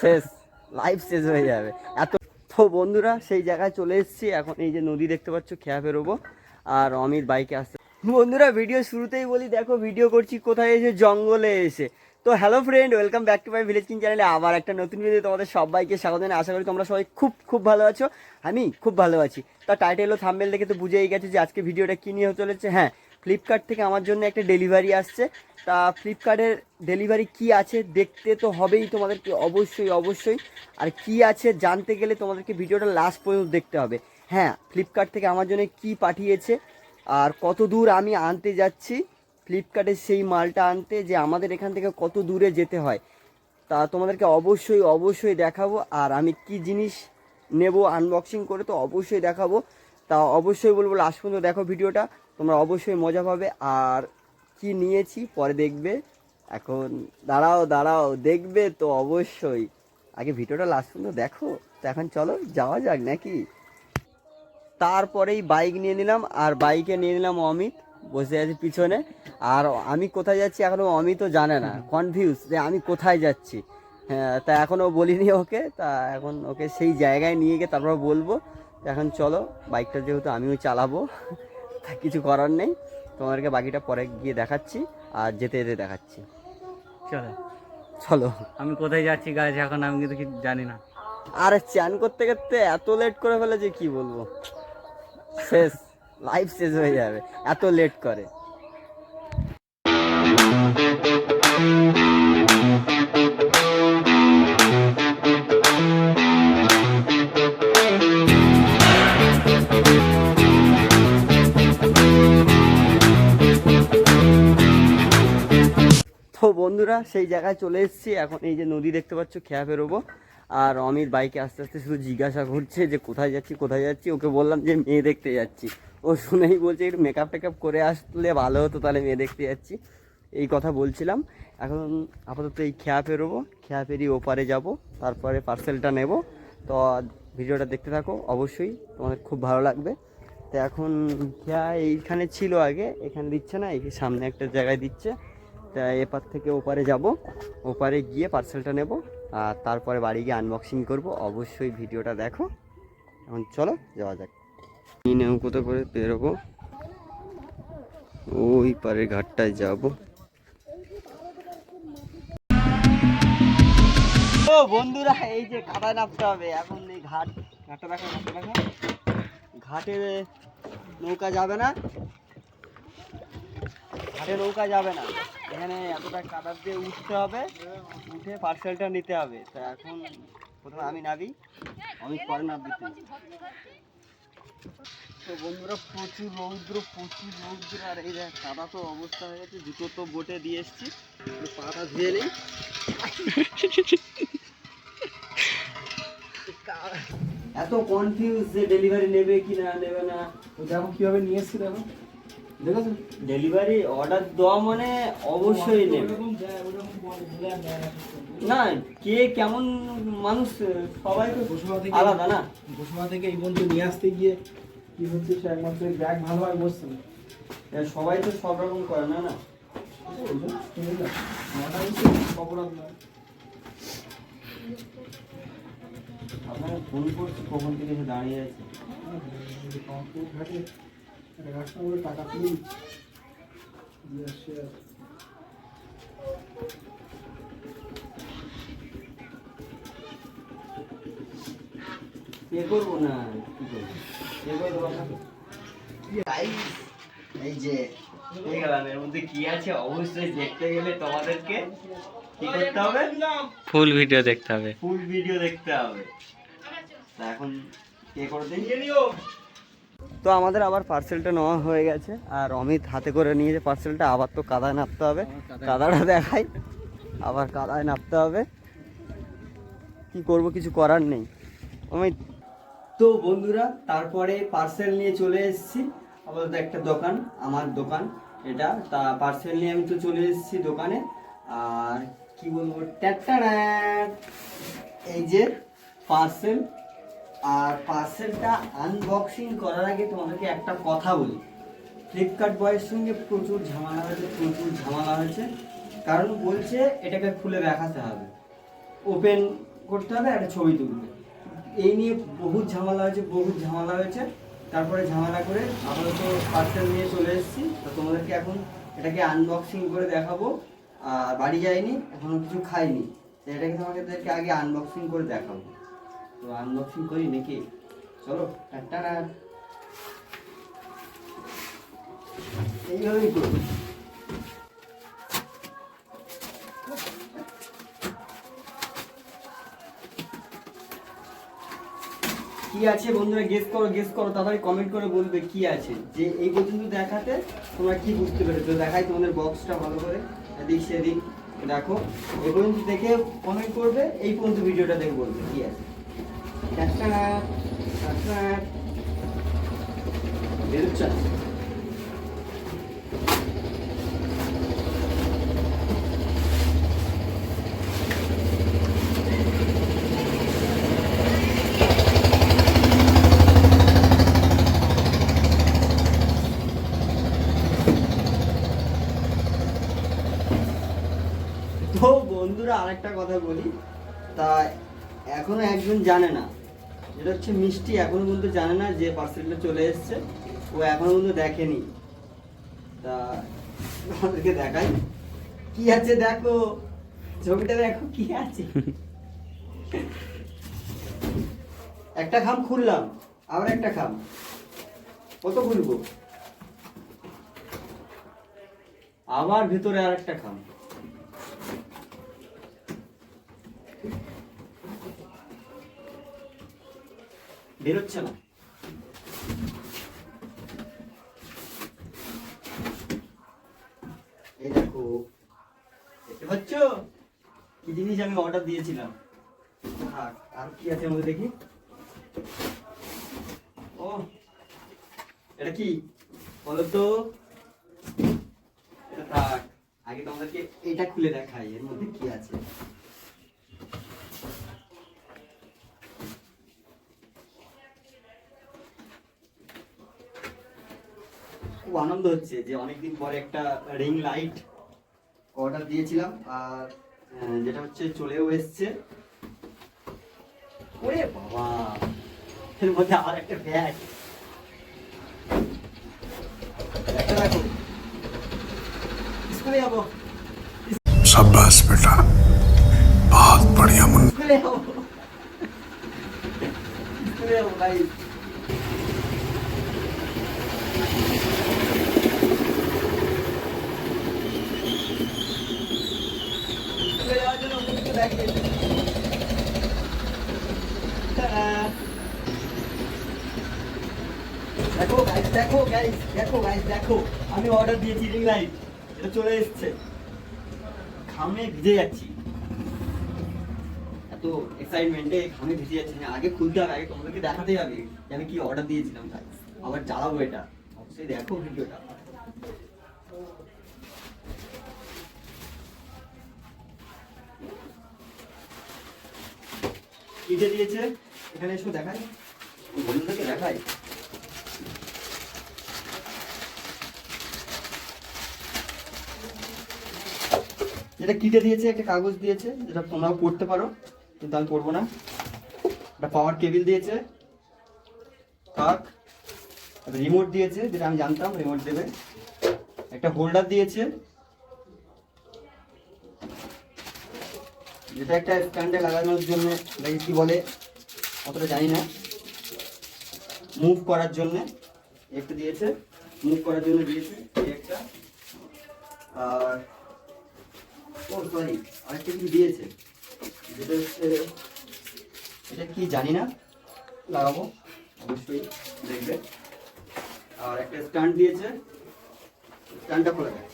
শেষ লাইফ শেষ হয়ে যাবে। এত তো বন্ধুরা, সেই জায়গায় চলে এসেছি। এখন এই যে নদী দেখতে পাচ্ছ, খেয়া বেরোবো। আর অমিত বাইকে আসছে। বন্ধুরা ভিডিও শুরুতেই বলি, দেখো ভিডিও করছি, কোথায় এসে জঙ্গলে এসে। তো hello friend welcome back to my village king চ্যানেলে আবার একটা নতুন ভিডিও তোমাদের সবাইকে স্বাগত জানাই। আশা করি তোমরা সবাই খুব খুব ভালো আছো। আমি খুব ভালো আছি। তা টাইটেল ও থাম্বেল দেখে তো বুঝেই গেছে যে আজকে ভিডিওটা কী নিয়ে চলেছে। হ্যাঁ ফ্লিপকার্ট থেকে আমার জন্য একটা ডেলিভারি আসছে। তা ফ্লিপকার্টের ডেলিভারি কি আছে দেখতে তো হবেই তোমাদেরকে অবশ্যই অবশ্যই। আর কি আছে জানতে গেলে তোমাদেরকে ভিডিওটা লাস্ট পর্যন্ত দেখতে হবে। হ্যাঁ ফ্লিপকার্ট থেকে আমার জন্য কি পাঠিয়েছে আর কত দূর আমি আনতে যাচ্ছি ফ্লিপকার্টের সেই মালটা আনতে যে আমাদের এখান থেকে কত দূরে যেতে হয়, তা তোমাদেরকে অবশ্যই অবশ্যই দেখাবো। আর আমি কি জিনিস নেব আনবক্সিং করে তো অবশ্যই দেখাবো। তা অবশ্যই বলব লাস্ট পর্যন্ত দেখো ভিডিওটা। তোমরা অবশ্যই মজা পাবে। আর কি নিয়েছি পরে দেখবে। এখন দাঁড়াও দাঁড়াও, দেখবে তো অবশ্যই। আগে ভিডিওটা লাস্ট পর্যন্ত দেখো। তো এখন চলো, যাওয়া যাক নাকি? তারপরেই বাইক নিয়ে নিলাম। আর বাইকে নিয়ে নিলাম অমিত। বসে আছে পিছনে। আর আমি কোথায় যাচ্ছি এখনও অমিতও জানে না। কনফিউজ যে আমি কোথায় যাচ্ছি। হ্যাঁ তা এখনও বলিনি ওকে। তা এখন ওকে সেই জায়গায় নিয়ে গিয়ে তারপর বলব। এখন চলো বাইকটা যেহেতু আমিও চালাবো। কিছু করার নেই। তোমাদেরকে বাকিটা পরে গিয়ে দেখাচ্ছি আর যেতে যেতে দেখাচ্ছি। চলো। চলো। আমি কোথায় যাচ্ছি গাছ এখন আমি কিন্তু কিছু জানি না। আর চান করতে করতে এত লেট করে ফেলেছে কি বলব? শেষ লাইফ শেষ হয়ে যাবে। এত লেট করে। বন্ধুরা, সেই জায়গায় চলে এসেছি। এখন এই যে নদী দেখতে পাচ্ছ, খেয়া বেরোবো। আর অমিত বাইকে আস্তে আস্তে শুধু জিজ্ঞাসা করছে যে কোথায় যাচ্ছি কোথায় যাচ্ছি? ওকে বললাম যে মেয়ে দেখতে যাচ্ছি। ও শুনেই বলছে একটু মেকআপ টেকআপ করে আসলে ভালো হতো, তাহলে মেয়ে দেখতে যাচ্ছি। এই কথা বলছিলাম। এখন আপাতত এই খেয়া পেরোবো। খেয়া পেরিয়ে ওপারে যাব, তারপরে পার্সেলটা নেব। তো ভিডিওটা দেখতে থাকো। অবশ্যই তোমাদের খুব ভালো লাগবে। তো এখন খেয়া এইখানে ছিল আগে, এখানে দিচ্ছে না, এই সামনে একটা জায়গায় দিচ্ছে। এপার থেকে ওপারে যাব। ওপারে গিয়ে পার্সেলটা নেব আর তারপরে বাড়ি গিয়ে আনবক্সিং করব। অবশ্যই ভিডিওটা দেখো। এখন চলো, যাওয়া যাক। নৌকোতে করে বেরোবো। ওই পারে ঘাটটায় যাব। বন্ধুরা, এই যে নামতে হবে। এখন এই ঘাট ঘাটটা দেখো। ঘাটে নৌকা যাবে না। ঘাটে নৌকা যাবে না। এখানে এতটা কাদার দিয়ে উঠতে হবে, উঠে পার্সেলটা নিতে হবে। তা এখন প্রথমে আমি নাবি আমি পরে নাবি তো বন্ধুরা, প্রচুর রৌদ্র প্রচুর রৌদ্র, আর এই দেখ কাদা তো অবস্থা হয়ে গেছে, জুতো তো বোটে দিয়ে এসছি। পাটা ধুয়ে নেই। এত কনফিউজ যে ডেলিভারি নেবে কি না, নেবে না। দেখো কীভাবে নিয়ে এসছি দেখো। দেখেছ ডেলিভারি অর্ডার দেওয়া মানে অবশ্যই নেবে। না কে কেমন মানুষ সবাই তো আলাদা না। বসুমা থেকে এই পর্যন্ত নিয়ে আসতে গিয়ে কি হচ্ছে সে একমাত্র ব্যাগ ভালোভাবে বসছে না। সবাই তো সব রকম করে না না? আপনাকে ফোন করছি কখন থেকে এসে দাঁড়িয়ে আছে? টাকা তুলে করব না কি করব এই যে এর মধ্যে কি আছে অবশ্যই দেখতে গেলে তোমাদেরকে কি করতে হবে। ফুল ভিডিও দেখতে হবে। ফুল ভিডিও দেখতে হবে তা এখন কে করে দিন তো আমাদের আবার পার্সেলটা নেওয়া হয়ে গেছে। আর অমিত হাতে করে নিয়েছে পার্সেলটা আবার তো কাদায় নামতে হবে। কাদাটা দেখাই আবার কাদায় নামতে হবে। কি করব কিছু করার নেই। অমিত। তো বন্ধুরা তারপরে পার্সেল নিয়ে চলে এসেছি। আপাতত একটা দোকান আমার দোকান। এটা তা পার্সেল নিয়ে আমি তো চলে এসেছি দোকানে। আর কি বলব ট্যাটারা এই যে পার্সেল আর পার্সেলটা আনবক্সিং করার আগে তোমাদেরকে একটা কথা বলি। ফ্লিপকার্ট বয়ের সঙ্গে প্রচুর ঝামেলা হয়েছে, প্রচুর ঝামেলা হয়েছে। কারণ বলছে এটাকে খুলে দেখাতে হবে। ওপেন করতে হবে একটা ছবি তুলবে। এই নিয়ে বহুত ঝামেলা হয়েছে, বহুত ঝামেলা হয়েছে। তারপরে ঝামেলা করে আপাতত পার্সেল নিয়ে চলে এসেছি। তো তোমাদেরকে এখন এটাকে আনবক্সিং করে দেখাবো। আর বাড়ি যাইনি, এখনও কিছু খাইনি। তো এটাকে তোমাদেরকে আগে আনবক্সিং করে দেখাবো। তো আনবক্সিং করি নাকি? চলো এইভাবেই করব। কি আছে বন্ধুরা? গেস করো গেস করো, তাড়াতাড়ি কমেন্ট করে বলবে কি আছে। যে এই পর্যন্ত দেখাতে তোমরা কি বুঝতে পেরেছ? দেখাই তোমাদের বক্সটা ভালো করে। এদিক সেদিক দেখো। এই পর্যন্ত দেখে কমেন্ট করবে, এই পর্যন্ত ভিডিওটা দেখে বলবে কি আছে টাটা, টাটা। বেরোচ্ছে না। তো বন্ধুরা আরেকটা কথা বলি। তা এখনও একজন জানে না। যেটা হচ্ছে মিষ্টি, এখনও পর্যন্ত জানে না যে পার্সেলটা চলে এসছে। ও এখনও পর্যন্ত দেখেনি। তা আমাদেরকে দেখাই। কি আছে দেখো? ছবিটা দেখো, কি আছে? একটা খাম খুললাম, আবার একটা খাম। কত খুলবো? আবার ভেতরে আর একটা খাম। বেরোচ্ছে না দেখো কি জিনিস আমি অর্ডার দিয়েছিলাম? থাক, আর কি আছে আমাদের দেখি? ও, এটা কি? বলো তো। এটা থাক, আগে তোমাদেরকে এটা খুলে দেখাই, এর মধ্যে কি আছে? খুব আনন্দ হচ্ছে যে অনেকদিন পরে একটা রিং লাইট অর্ডার দিয়েছিলাম আর যেটা হচ্ছে চলেও এসছে। ওরে বাবা! এর মধ্যে আবার একটা ব্যাগ স্কুলে যাব। সাব্বাস বেটা। বহুত বড়িয়া মুন স্কুলে যাব। স্কুলে যাব ভাই গাইস গাইস গাইস আমি অর্ডার দিয়েছি রিং লাইট এটা চলে এসেছে। ঘামে ভিজে যাচ্ছি। এত এক্সাইটমেন্টে ঘামে ভিজে যাচ্ছি। না আগে খুলতে হবে, আগে তোমাদেরকে দেখাতে হবে যে আমি কি অর্ডার দিয়েছিলাম তাই আবার জ্বালাবো এটা। অবশ্যই দেখো ভিডিওটা কিটে দিয়েছে। এখানে এসো দেখাই। বন্ধুদেরকে দেখাই? যেটা কিটে দিয়েছে একটা কাগজ দিয়েছে যেটা তোমরাও পড়তে পারো কিন্তু আমি পড়ব না। একটা পাওয়ার কেবিল দিয়েছে কাক রিমোট দিয়েছে যেটা আমি জানতাম রিমোট দেবে। একটা হোল্ডার দিয়েছে যেটা একটা স্ট্যান্ডে লাগানোর জন্য এটাকে কি বলে, অতটা জানি না। মুভ করার জন্য একটা দিয়েছে মুভ করার জন্য দিয়েছে একটা। আর, ও সরি আরেকটা কি দিয়েছে? যেটা হচ্ছে, এটা কি জানি না, লাগাবো, অবশ্যই দেখবে। আর একটা স্ট্যান্ড দিয়েছে, স্ট্যান্ডটা খোলা যায়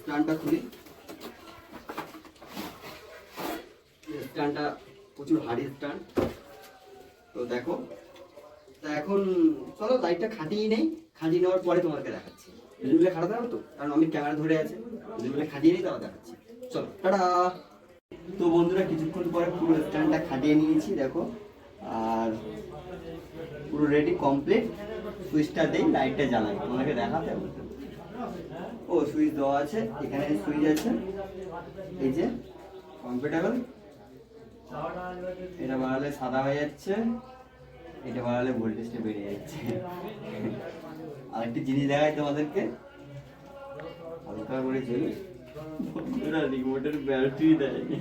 স্ট্যান্ডটা খুলি। স্ট্যান্ডটা, প্রচুর হাড়ি স্ট্যান্ড। তো দেখো, তা এখন, চলো লাইটটা খাটিয়ে নেই, খাটিয়ে নেওয়ার পরে তোমাকে দেখাচ্ছি। দুজনে খাটাতে হবে তো? কারণ আমি ক্যামেরা ধরে আছে দুজনে খাটিয়ে নেই, তারপর দেখাচ্ছি। চলো, টাটা! তো বন্ধুরা, কিছুক্ষণ পরে পুরো স্ট্যান্ডটা খাটিয়ে নিয়েছি, দেখো। আর পুরো রেডি কমপ্লিট সুইচটা দেই, লাইটটা জ্বালাই। তোমাকে দেখাতে হবে। ও, সুইচ দেওয়া আছে, এখানে সুইচ আছে। এই যে কমফোর্টেবল এটা বাড়ালে সাদা হয়ে যাচ্ছে, এটা বাড়ালে ভোল্টেজটা বেড়ে যাচ্ছে। আরেকটি জিনিস দেখাই তোমাদেরকে। হালকা করে চলি বন্ধুরা রিমোটের ব্যাটারি দেয়নি।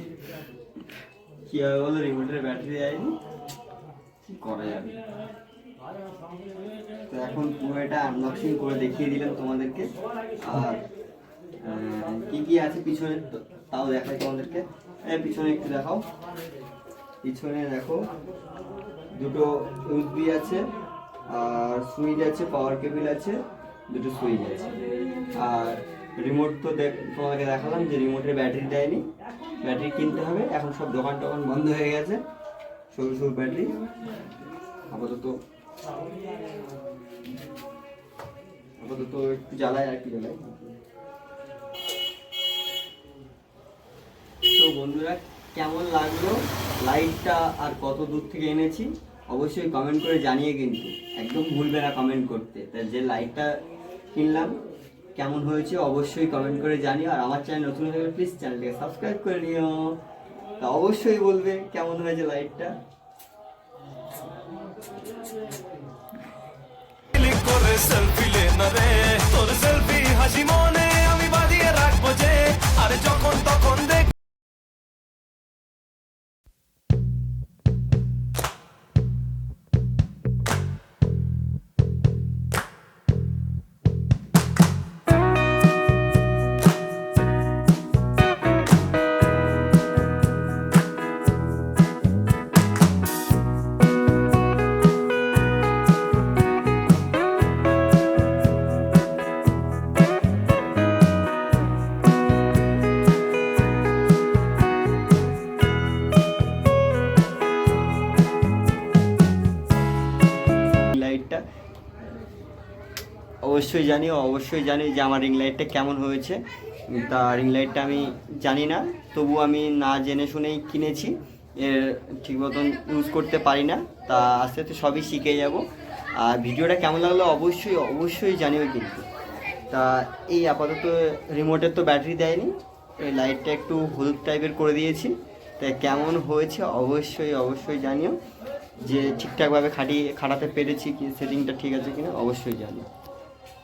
কি হবে বলো রিমোটের ব্যাটারি দেয়নি? কি করা যাবে? তো এখন পুরো এটা আনবক্সিং করে দেখিয়ে দিলাম তোমাদেরকে। আর কি কি আছে পিছনে তাও দেখাই তোমাদেরকে। পিছনে একটু দেখাও। পিছনে দেখো, দুটো ইউএসবি আছে, আর সুইচ আছে পাওয়ার কেবিল আছে, দুটো সুইচ আছে। আর রিমোট তো দেখ, তোমাকে দেখালাম যে রিমোটের ব্যাটারি দেয়নি ব্যাটারি কিনতে হবে, এখন সব দোকান টোকান বন্ধ হয়ে গেছে, সরু সরু ব্যাটারি আপাতত আপাতত একটু জ্বালায় আর কি জ্বালায় তো বন্ধুরা, কেমন লাগল? লাইটটা আর কত দূর থেকে এনেছি? অবশ্যই কমেন্ট করে জানিয়ে কিন্তু। একদম ভুলবে না কমেন্ট করতে। তা যে লাইটটা কিনলাম, কেমন হয়েছে অবশ্যই কমেন্ট করে জানিও। আর আমার চ্যানেল নতুন হলে প্লিজ চ্যানেলটাকে সাবস্ক্রাইব করে নিও। তা অবশ্যই বলবে কেমন হয়েছে লাইটটা সেলফি লে না রে। তোর সেলফি হাসি মনে আমি বাঁধিয়ে রাখব যে, আরে অবশ্যই জানি অবশ্যই জানি যে আমার রিং লাইটটা কেমন হয়েছে। তা রিং লাইটটা আমি জানি না, তবু আমি না জেনে শুনেই কিনেছি। এর ঠিক মতন ইউজ করতে পারি না, তা আস্তে আস্তে সবই শিখে যাব। আর ভিডিওটা কেমন লাগল অবশ্যই অবশ্যই জানিও কিন্তু। তা এই আপাতত রিমোটের তো ব্যাটারি দেয়নি, এই লাইটটা একটু হলুদ টাইপের করে দিয়েছি। তা কেমন হয়েছে অবশ্যই অবশ্যই জানিও। যে ঠিকঠাকভাবে খাটিয়ে, খাটাতে পেরেছি কি সেটিংটা ঠিক আছে কিনা অবশ্যই জানিও।